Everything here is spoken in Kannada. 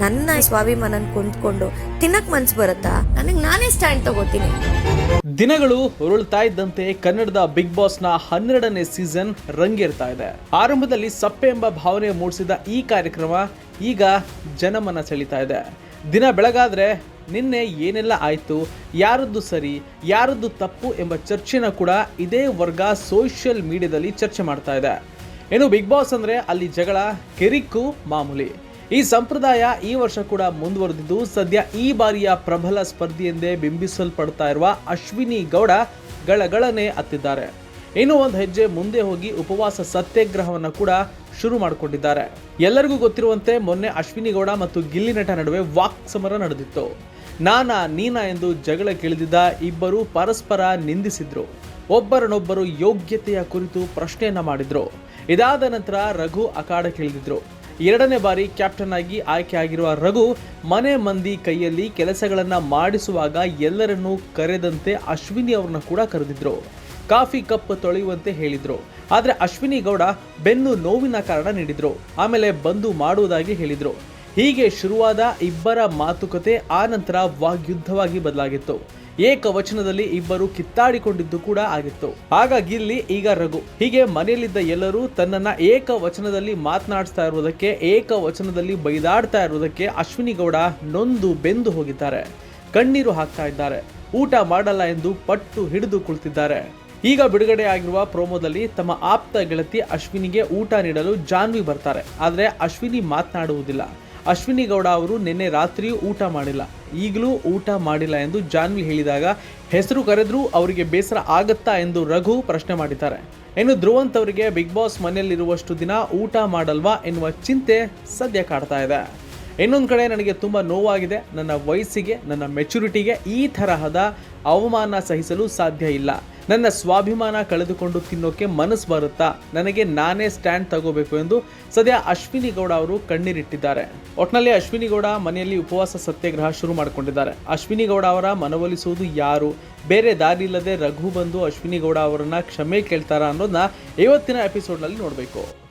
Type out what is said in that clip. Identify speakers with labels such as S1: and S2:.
S1: ನನ್ನ ಸ್ವಾಭಿಮಾನ ಕೊಂಡ್ಕೊಂಡು ತಿನ್ನಕ್ ಮನ್ಸು ಬರುತ್ತಾ? ನನಗೆ ನಾನೇ ಸ್ಟ್ಯಾಂಡ್ ತಗೋತೀನಿ.
S2: ದಿನಗಳು ಉರುಳ್ತಾ ಇದ್ದಂತೆ ಕನ್ನಡದ ಬಿಗ್ ಬಾಸ್ನ ಹನ್ನೆರಡನೇ ಸೀಸನ್ ರಂಗೇರ್ತಾ ಇದೆ. ಆರಂಭದಲ್ಲಿ ಸಪ್ಪೆ ಎಂಬ ಭಾವನೆ ಮೂಡಿಸಿದ ಈ ಕಾರ್ಯಕ್ರಮ ಈಗ ಜನಮನ ಸೆಳೀತಾ ಇದೆ. ದಿನ ಬೆಳಗಾದ್ರೆ ನಿನ್ನೆ ಏನೆಲ್ಲ ಆಯಿತು, ಯಾರದ್ದು ಸರಿ, ಯಾರದ್ದು ತಪ್ಪು ಎಂಬ ಚರ್ಚೆನ ಕೂಡ ಇದೇ ವರ್ಗ ಸೋಷಿಯಲ್ ಮೀಡಿಯಾದಲ್ಲಿ ಚರ್ಚೆ ಮಾಡ್ತಾ ಇದೆ. ಏನು ಬಿಗ್ ಬಾಸ್ ಅಂದ್ರೆ ಅಲ್ಲಿ ಜಗಳ ಕೆರಿಕ್ಕು ಮಾಮೂಲಿ. ಈ ಸಂಪ್ರದಾಯ ಈ ವರ್ಷ ಕೂಡ ಮುಂದುವರೆದಿದ್ದು, ಸದ್ಯ ಈ ಬಾರಿಯ ಪ್ರಬಲ ಸ್ಪರ್ಧಿ ಎಂದೇ ಬಿಂಬಿಸಲ್ಪಡ್ತಾ ಇರುವ ಅಶ್ವಿನಿ ಗೌಡ ಗಳಗಳನೆ ಅತ್ತಿದ್ದಾರೆ. ಇನ್ನು ಒಂದು ಹೆಜ್ಜೆ ಮುಂದೆ ಹೋಗಿ ಉಪವಾಸ ಸತ್ಯಾಗ್ರಹವನ್ನು ಕೂಡ ಶುರು ಮಾಡಿಕೊಂಡಿದ್ದಾರೆ. ಎಲ್ಲರಿಗೂ ಗೊತ್ತಿರುವಂತೆ ಮೊನ್ನೆ ಅಶ್ವಿನಿ ಗೌಡ ಮತ್ತು ಗಿಲ್ಲಿ ನಟ ನಡುವೆ ವಾಕ್ ಸಮರ ನಡೆದಿತ್ತು. ನಾನಾ ನೀನಾ ಎಂದು ಜಗಳ ಕೇಳಿದಿದ್ದ ಇಬ್ಬರು ಪರಸ್ಪರ ನಿಂದಿಸಿದ್ರು. ಒಬ್ಬರನ್ನೊಬ್ಬರು ಯೋಗ್ಯತೆಯ ಕುರಿತು ಪ್ರಶ್ನೆಯನ್ನ ಮಾಡಿದ್ರು. ಇದಾದ ನಂತರ ರಘು ಅಖಾಡಕ್ಕಿಳಿದಿದ್ರು ಎರಡನೇ ಬಾರಿ ಕ್ಯಾಪ್ಟನ್ ಆಗಿ ಆಯ್ಕೆಯಾಗಿರುವ ರಘು ಮನೆ ಮಂದಿ ಕೈಯಲ್ಲಿ ಕೆಲಸಗಳನ್ನು ಮಾಡಿಸುವಾಗ ಎಲ್ಲರನ್ನೂ ಕರೆದಂತೆ ಅಶ್ವಿನಿ ಅವ್ರನ್ನ ಕೂಡ ಕರೆದಿದ್ರು. ಕಾಫಿ ಕಪ್ ತೊಳೆಯುವಂತೆ ಹೇಳಿದ್ರು. ಆದರೆ ಅಶ್ವಿನಿ ಗೌಡ ಬೆನ್ನು ನೋವಿನ ಕಾರಣ ನೀಡಿದ್ರು. ಆಮೇಲೆ ಬಂದು ಮಾಡುವುದಾಗಿ ಹೇಳಿದ್ರು. ಹೀಗೆ ಶುರುವಾದ ಇಬ್ಬರ ಮಾತುಕತೆ ಆ ನಂತರ ವಾಗ್ಯುದ್ಧವಾಗಿ ಬದಲಾಗಿತ್ತು. ಏಕವಚನದಲ್ಲಿ ಇಬ್ಬರು ಕಿತ್ತಾಡಿಕೊಂಡಿದ್ದು ಕೂಡ ಆಗಿತ್ತು. ಹಾಗಾಗಿ ಇಲ್ಲಿ ಈಗ ರಘು. ಹೀಗೆ ಮನೆಯಲ್ಲಿದ್ದ ಎಲ್ಲರೂ ತನ್ನನ್ನ ಏಕವಚನದಲ್ಲಿ ಮಾತನಾಡಿಸ್ತಾ ಇರುವುದಕ್ಕೆ, ಏಕವಚನದಲ್ಲಿ ಬೈದಾಡ್ತಾ ಇರುವುದಕ್ಕೆ ಅಶ್ವಿನಿ ಗೌಡ ನೊಂದು ಬೆಂದು ಹೋಗಿದ್ದಾರೆ. ಕಣ್ಣೀರು ಹಾಕ್ತಾ ಇದ್ದಾರೆ. ಊಟ ಮಾಡಲ್ಲ ಎಂದು ಪಟ್ಟು ಹಿಡಿದು ಕುಳಿತಿದ್ದಾರೆ. ಈಗ ಬಿಡುಗಡೆ ಆಗಿರುವ ಪ್ರೋಮೋದಲ್ಲಿ ತಮ್ಮ ಆಪ್ತ ಗೆಳತಿ ಅಶ್ವಿನಿಗೆ ಊಟ ನೀಡಲು ಜಾನ್ವಿ ಬರ್ತಾರೆ. ಆದರೆ ಅಶ್ವಿನಿ ಮಾತನಾಡುವುದಿಲ್ಲ. ಅಶ್ವಿನಿ ಗೌಡ ಅವರು ನಿನ್ನೆ ರಾತ್ರಿಯೂ ಊಟ ಮಾಡಿಲ್ಲ. ಈಗಲೂ ಊಟ ಮಾಡಿಲ್ಲ ಎಂದು ಜಾನ್ವಿ ಹೇಳಿದಾಗ, ಹೆಸರು ಕರೆದ್ರೂ ಅವರಿಗೆ ಬೇಸರ ಆಗತ್ತಾ ಎಂದು ರಘು ಪ್ರಶ್ನೆ ಮಾಡಿದ್ದಾರೆ. ಇನ್ನು ಧ್ರುವಂತ್ ಅವರಿಗೆ ಬಿಗ್ ಬಾಸ್ ಮನೆಯಲ್ಲಿರುವಷ್ಟು ದಿನ ಊಟ ಮಾಡಲ್ವಾ ಎನ್ನುವ ಚಿಂತೆ ಸದ್ಯ ಕಾಡ್ತಾ ಇದೆ. ಇನ್ನೊಂದು ಕಡೆ ನನಗೆ ತುಂಬ ನೋವಾಗಿದೆ. ನನ್ನ ವಯಸ್ಸಿಗೆ, ನನ್ನ ಮೆಚುರಿಟಿಗೆ ಈ ತರಹದ ಅವಮಾನ ಸಹಿಸಲು ಸಾಧ್ಯ ಇಲ್ಲ. ನನ್ನ ಸ್ವಾಭಿಮಾನ ಕಳೆದುಕೊಂಡು ತಿನ್ನೋಕೆ ಮನಸ್ಸು ಬರುತ್ತಾ? ನನಗೆ ನಾನೇ ಸ್ಟ್ಯಾಂಡ್ ತಗೋಬೇಕು ಎಂದು ಸದ್ಯ ಅಶ್ವಿನಿ ಗೌಡ ಅವರು ಕಣ್ಣೀರಿಟ್ಟಿದ್ದಾರೆ. ಒಟ್ನಲ್ಲಿ ಅಶ್ವಿನಿ ಗೌಡ ಮನೆಯಲ್ಲಿ ಉಪವಾಸ ಸತ್ಯಾಗ್ರಹ ಶುರು ಮಾಡಿಕೊಂಡಿದ್ದಾರೆ. ಅಶ್ವಿನಿ ಗೌಡ ಅವರ ಮನವೊಲಿಸುವುದು ಯಾರು? ಬೇರೆ ದಾರಿ ಇಲ್ಲದೆ ರಘು ಬಂದು ಅಶ್ವಿನಿ ಗೌಡ ಅವರನ್ನ ಕ್ಷಮೆ ಕೇಳ್ತಾರ ಅನ್ನೋದನ್ನ ಇವತ್ತಿನ ಎಪಿಸೋಡ್ನಲ್ಲಿ ನೋಡಬೇಕು.